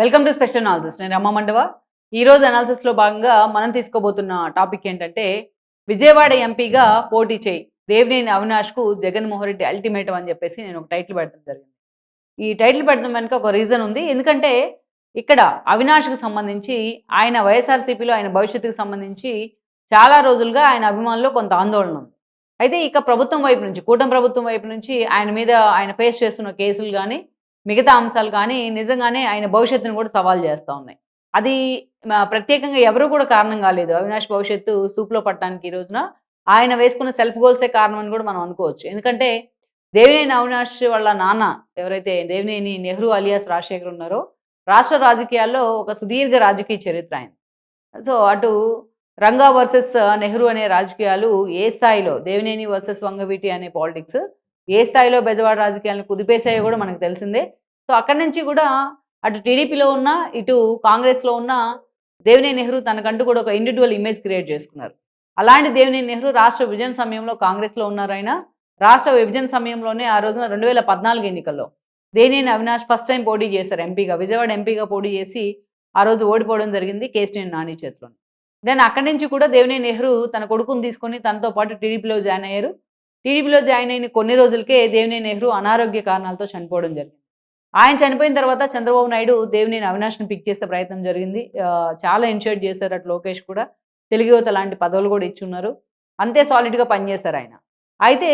Welcome to special analysis నేను రమ్మ మండవ. ఈ రోజు లో భాగంగా మనం తీసుకోబోతున్న టాపిక్ ఏంటంటే విజయవాడ ఎంపీగా పోటీ చేయి. దేవినేని అవినాష్కు జగన్మోహన్ రెడ్డి అల్టిమేటం అని చెప్పేసి నేను ఒక టైటిల్ పెడతాం జరిగింది. ఈ టైటిల్ పెడతాం వెనుక ఒక రీజన్ ఉంది. ఎందుకంటే ఇక్కడ అవినాష్కు సంబంధించి ఆయన వైఎస్ఆర్సీపీలో ఆయన భవిష్యత్తుకు సంబంధించి చాలా రోజులుగా ఆయన అభిమానుల్లో కొంత ఆందోళన ఉంది. అయితే ఇక ప్రభుత్వం వైపు నుంచి కూటమి ప్రభుత్వం వైపు నుంచి ఆయన మీద ఆయన ఫేస్ చేస్తున్న కేసులు కానీ మిగతా అంశాలు కానీ నిజంగానే ఆయన భవిష్యత్తును కూడా సవాల్ చేస్తూ ఉన్నాయి. అది ప్రత్యేకంగా ఎవరు కూడా కారణం కాలేదు. అవినాష్ భవిష్యత్తు సూప్లో పట్టడానికి ఈ రోజున ఆయన వేసుకున్న సెల్ఫ్ గోల్సే కారణం అని కూడా మనం అనుకోవచ్చు. ఎందుకంటే దేవినేని అవినాష్ వాళ్ళ నాన్న ఎవరైతే దేవినేని నెహ్రూ అలియాస్ రాజశేఖర్ ఉన్నారో రాష్ట్ర రాజకీయాల్లో ఒక సుదీర్ఘ రాజకీయ చరిత్ర ఆయన. సో అటు రంగా వర్సెస్ నెహ్రూ అనే రాజకీయాలు ఏ స్థాయిలో దేవినేని వర్సెస్ వంగవీటి అనే పాలిటిక్స్ ఏ స్థాయిలో బెజవాడ రాజకీయాలను కుదిపేశాయో కూడా మనకు తెలిసిందే. సో అక్కడి నుంచి కూడా అటు టీడీపీలో ఉన్న ఇటు కాంగ్రెస్లో ఉన్న దేవినేని నెహ్రూ తనకంటూ కూడా ఒక ఇండివిజువల్ ఇమేజ్ క్రియేట్ చేసుకున్నారు. అలాంటి దేవినేని నెహ్రూ రాష్ట్ర విభజన సమయంలో కాంగ్రెస్లో ఉన్నారు ఆయన. రాష్ట్ర విభజన సమయంలోనే ఆ రోజున రెండు వేల పద్నాలుగు ఎన్నికల్లో దేనేని అవినాష్ ఫస్ట్ టైం పోటీ చేశారు? ఎంపీగా విజయవాడ ఎంపీగా పోటీ చేసి ఆ రోజు ఓడిపోవడం జరిగింది కేసీఆర్ నాని చేతిలో దెన్ అక్కడి నుంచి కూడా దేవినేని నెహ్రూ తన కొడుకుని తీసుకొని తనతో పాటు టీడీపీలో జాయిన్ అయ్యారు. టీడీపీలో జాయిన్ అయిన కొన్ని రోజులకే దేవినేని నెహ్రూ అనారోగ్య కారణాలతో చనిపోవడం జరిగింది. ఆయన చనిపోయిన తర్వాత చంద్రబాబు నాయుడు దేవినేని అవినాష్ను పిక్ చేసే ప్రయత్నం జరిగింది. చాలా ఇన్షర్ట్ చేశారు అటు లోకేష్ కూడా. తెలుగు యువత లాంటి పదవులు కూడా ఇచ్చున్నారు. అంతే సాలిడ్గా పనిచేశారు ఆయన. అయితే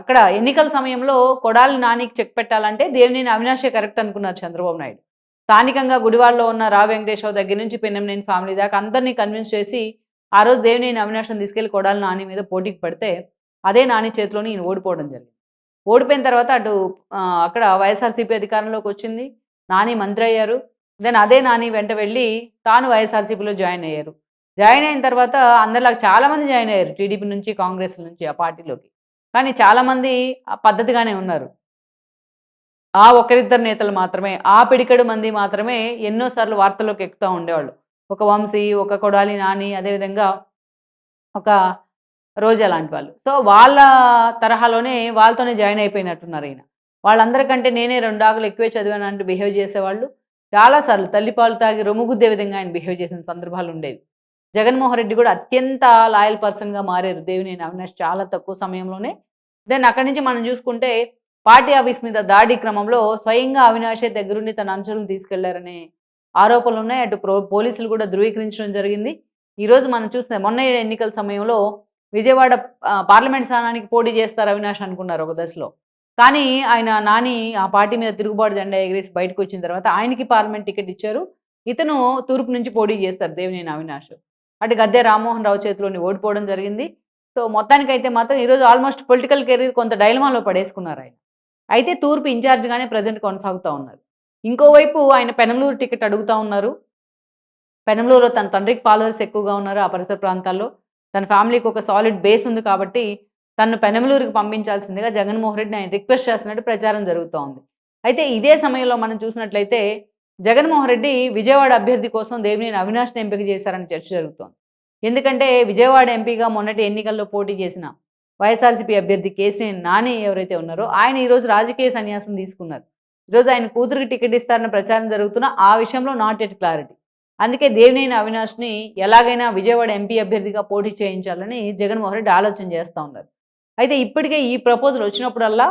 అక్కడ ఎన్నికల సమయంలో కొడాలి నానికి చెక్ పెట్టాలంటే దేవినేని అవినాషే కరెక్ట్ అనుకున్నారు చంద్రబాబు నాయుడు. స్థానికంగా గుడివాడలో ఉన్న రా వెంకటేశ్వర దగ్గర నుంచి పెన్నెమనేని ఫ్యామిలీ దాకా అందరినీ కన్విన్స్ చేసి ఆ రోజు దేవినేని అవినాష్ని తీసుకెళ్ళి కొడాలి నాని మీద పోటీకి పడితే అదే నాని చేతిలోని ఈయన ఓడిపోవడం జరిగింది. ఓడిపోయిన తర్వాత అటు అక్కడ వైఎస్ఆర్సీపీ అధికారంలోకి వచ్చింది. నాని మంత్రి అయ్యారు. దెన్ అదే నాని వెంట వెళ్ళి తాను వైఎస్ఆర్సీపీలో జాయిన్ అయ్యారు. జాయిన్ అయిన తర్వాత అందరిలాగా చాలామంది జాయిన్ అయ్యారు టీడీపీ నుంచి కాంగ్రెస్ నుంచి ఆ పార్టీలోకి. కానీ చాలామంది పద్ధతిగానే ఉన్నారు. ఆ ఒకరిద్దరు నేతలు మాత్రమే ఆ పిడికడు మంది మాత్రమే ఎన్నోసార్లు వార్తల్లోకి ఎక్కుతూ ఉండేవాళ్ళు. ఒక వంశీ ఒక కొడాలి నాని అదేవిధంగా ఒక రోజా లాంటి వాళ్ళు. సో వాళ్ళ తరహాలోనే వాళ్ళతోనే జాయిన్ అయిపోయినట్టున్నారు ఈయన. వాళ్ళందరికంటే నేనే రెండు ఆకులు ఎక్కువే చదివాను అంటూ బిహేవ్ చేసేవాళ్ళు. చాలాసార్లు తల్లిపాలు తాగి రొమ్ముగుద్దే విధంగా ఆయన బిహేవ్ చేసిన సందర్భాలు ఉండేవి. జగన్మోహన్ రెడ్డి కూడా అత్యంత లాయల్ పర్సన్గా మారారు. దేవినేని అవినాష్ చాలా తక్కువ సమయంలోనే. దెన్ అక్కడి నుంచి మనం చూసుకుంటే పార్టీ ఆఫీస్ మీద దాడి క్రమంలో స్వయంగా అవినాషే దగ్గరుండి తన అంశాలను తీసుకెళ్ళారనే ఆరోపణలు ఉన్నాయి అటు పోలీసులు కూడా ధృవీకరించడం జరిగింది. ఈరోజు మనం చూస్తే మొన్న ఎన్నికల సమయంలో విజయవాడ పార్లమెంట్ స్థానానికి పోటీ చేస్తారు అవినాష్ అనుకున్నారు ఒక దశలో. కానీ ఆయన నాని ఆ పార్టీ మీద తిరుగుబాటు జెండా ఎగిరేసి బయటకు వచ్చిన తర్వాత ఆయనకి పార్లమెంట్ టికెట్ ఇచ్చారు. ఇతను తూర్పు నుంచి పోటీ చేస్తారు దేవినేని అవినాష్. అటు గద్దె రామ్మోహన్ రావు చేతిలోని ఓడిపోవడం జరిగింది. సో మొత్తానికైతే మాత్రం ఈరోజు ఆల్మోస్ట్ పొలిటికల్ కెరీర్ కొంత డైలమాలో పడేసుకున్నారు ఆయన. అయితే తూర్పు ఇన్ఛార్జ్గానే ప్రజెంట్ కొనసాగుతూ ఉన్నారు. ఇంకోవైపు ఆయన పెనమలూరు టికెట్ అడుగుతూ ఉన్నారు. పెనమలూరులో తన తండ్రికి ఫాలోవర్స్ ఎక్కువగా ఉన్నారు ఆ పరిసర ప్రాంతాల్లో. తన ఫ్యామిలీకి ఒక సాలిడ్ బేస్ ఉంది కాబట్టి తను పెనమలూరుకి పంపించాల్సిందిగా జగన్మోహన్ రెడ్డిని ఆయన రిక్వెస్ట్ చేస్తున్నట్టు ప్రచారం జరుగుతోంది. అయితే ఇదే సమయంలో మనం చూసినట్లయితే జగన్మోహన్ రెడ్డి విజయవాడ అభ్యర్థి కోసం దేవినేని అవినాష్ని ఎంపిక చేశారని చర్చ జరుగుతోంది. ఎందుకంటే విజయవాడ ఎంపీగా మొన్నటి ఎన్నికల్లో పోటీ చేసిన వైఎస్ఆర్సీపీ అభ్యర్థి కేసీఆర్ నాని ఎవరైతే ఉన్నారో ఆయన ఈరోజు రాజకీయ సన్యాసం తీసుకున్నారు. ఈరోజు ఆయన కూతురికి టికెట్ ఇస్తారన్న ప్రచారం జరుగుతున్న ఆ విషయంలో నాట్ ఎట్ క్లారిటీ అందుకే దేవినేని అవినాష్ని ఎలాగైనా విజయవాడ ఎంపీ అభ్యర్థిగా పోటీ చేయించాలని జగన్మోహన్ రెడ్డి ఆలోచన చేస్తూ ఉన్నారు. అయితే ఇప్పటికే ఈ ప్రపోజల్ వచ్చినప్పుడల్లా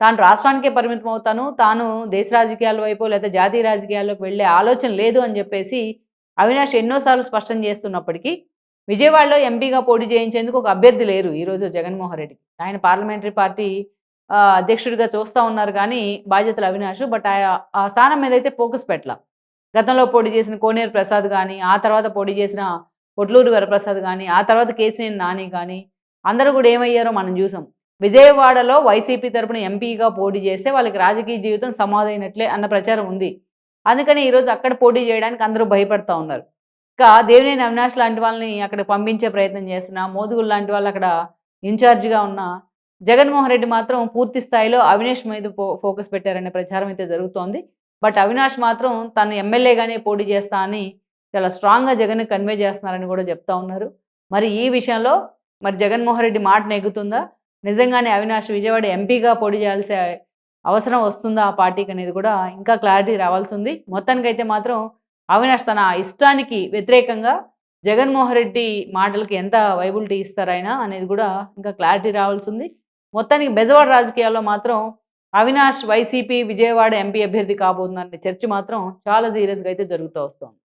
తాను రాష్ట్రానికే పరిమితం అవుతాను తాను దేశ రాజకీయాల వైపు లేదా జాతీయ రాజకీయాల్లోకి వెళ్ళే ఆలోచన లేదు అని చెప్పేసి అవినాష్ ఎన్నోసార్లు స్పష్టం చేస్తున్నప్పటికీ విజయవాడలో ఎంపీగా పోటీ చేయించేందుకు ఒక అభ్యర్థి లేరు ఈరోజు జగన్మోహన్ రెడ్డి. ఆయన పార్లమెంటరీ పార్టీ అధ్యక్షుడిగా చూస్తూ ఉన్నారు కానీ బాధ్యతలు అవినాష్ బట్ ఆ స్థానం మీద అయితే ఫోకస్ పెట్టలా. గతంలో పోటీ చేసిన కోనేరు ప్రసాద్ కానీ ఆ తర్వాత పోటీ చేసిన పొట్లూరు వరప్రసాద్ కానీ ఆ తర్వాత కేసీఎన్ నాని కానీ అందరూ కూడా ఏమయ్యారో మనం చూసాం. విజయవాడలో వైసీపీ తరపున ఎంపీగా పోటీ చేస్తే వాళ్ళకి రాజకీయ జీవితం సమాధైనట్లే అన్న ప్రచారం ఉంది. అందుకని ఈరోజు అక్కడ పోటీ చేయడానికి అందరూ భయపడతా ఉన్నారు. ఇంకా దేవినేని అవినాష్ లాంటి వాళ్ళని అక్కడ పంపించే ప్రయత్నం చేసిన మోదుగులు లాంటి వాళ్ళు అక్కడ ఇన్ఛార్జిగా ఉన్న జగన్మోహన్ రెడ్డి మాత్రం పూర్తి స్థాయిలో అవినేష్ మీద ఫో- ఫోకస్ పెట్టారనే ప్రచారం అయితే జరుగుతోంది. బట్ అవినాష్ మాత్రం తను ఎమ్మెల్యేగానే పోటీ చేస్తా అని చాలా స్ట్రాంగ్గా జగన్ కన్వే చేస్తున్నారని కూడా చెప్తా ఉన్నారు. మరి ఈ విషయంలో మరి జగన్మోహన్ రెడ్డి మాట నెగ్గుతుందా? నిజంగానే అవినాష్ విజయవాడ ఎంపీగా పోటీ చేయాల్సే అవసరం వస్తుందా ఆ పార్టీకి అనేది కూడా ఇంకా క్లారిటీ రావాల్సి ఉంది. మొత్తానికైతే మాత్రం అవినాష్ తన ఇష్టానికి వ్యతిరేకంగా జగన్మోహన్ రెడ్డి మాటలకి ఎంత వైబిలిటీ ఇస్తారైనా అనేది కూడా ఇంకా క్లారిటీ రావాల్సి ఉంది. మొత్తానికి బెజవాడ రాజకీయాల్లో మాత్రం అవినాష్ వైసీపీ విజయవాడ ఎంపీ అభ్యర్థి కాబోతుందనే చర్చ మాత్రం చాలా సీరియస్గా అయితే జరుగుతూ వస్తుంది.